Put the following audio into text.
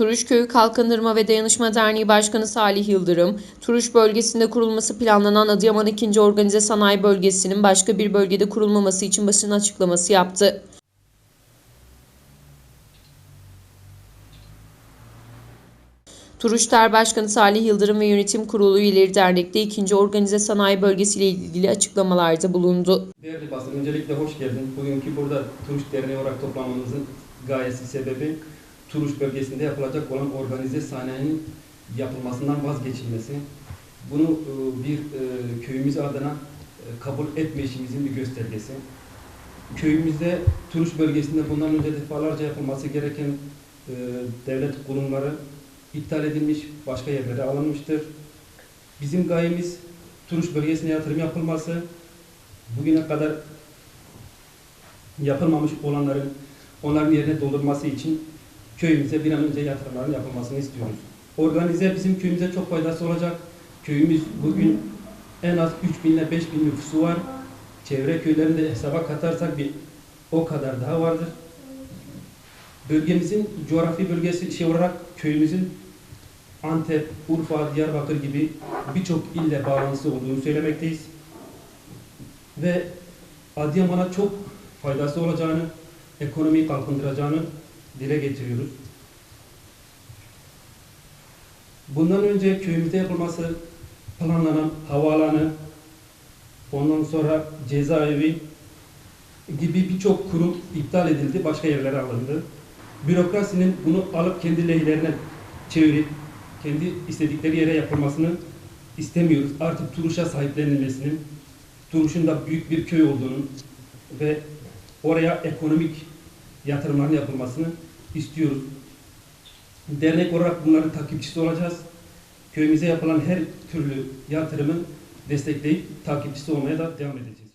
Turuş Köyü Kalkındırma ve Dayanışma Derneği Başkanı Salih Yıldırım, Turuş bölgesinde kurulması planlanan Adıyaman 2. Organize Sanayi Bölgesi'nin başka bir bölgede kurulmaması için basın açıklaması yaptı. Turuşter Başkanı Salih Yıldırım ve Yönetim Kurulu üyeleri dernekte 2. Organize Sanayi Bölgesi ile ilgili açıklamalarda bulundu. Değerli basın, öncelikle hoş geldin. Bugünkü burada Turuş Derneği olarak toplanmamızın gayesi sebebi Turuş bölgesinde yapılacak olan organize sanayinin yapılmasından vazgeçilmesi. Bunu e, bir e, köyümüz adına e, kabul etmeyişimizin bir göstergesi. Köyümüzde Turuş bölgesinde bundan önce defalarca yapılması gereken devlet kurumları iptal edilmiş, başka yerlere alınmıştır. Bizim gayemiz Turuş bölgesine yatırım yapılması, bugüne kadar yapılmamış olanların onların yerine doldurması için köyümüze bir an önce yatırımların yapılmasını istiyoruz. Organize bizim köyümüze çok faydası olacak. Köyümüz bugün en az 3000 ile 5000 nüfusu var. Çevre köylerinde hesaba katarsak bir o kadar daha vardır. Bölgemizin coğrafi bölgesi şey olarak köyümüzün Antep, Urfa, Diyarbakır gibi birçok ille bağlantısı olduğunu söylemekteyiz ve Adıyaman'a çok faydası olacağını, ekonomiyi kalkındıracağını dile getiriyoruz. Bundan önce köyümüzde yapılması planlanan havaalanı, ondan sonra cezaevi gibi birçok kurum iptal edildi, başka yerlere alındı. Bürokrasinin bunu alıp kendi lehlerine çevirip kendi istedikleri yere yapılmasını istemiyoruz. Artık Turuş'a sahiplenilmesini, Turuş'un da büyük bir köy olduğunu ve oraya ekonomik yatırımların yapılmasını istiyoruz. Dernek olarak bunların takipçisi olacağız. Köyümüze yapılan her türlü yatırımın destekleyip takipçisi olmaya da devam edeceğiz.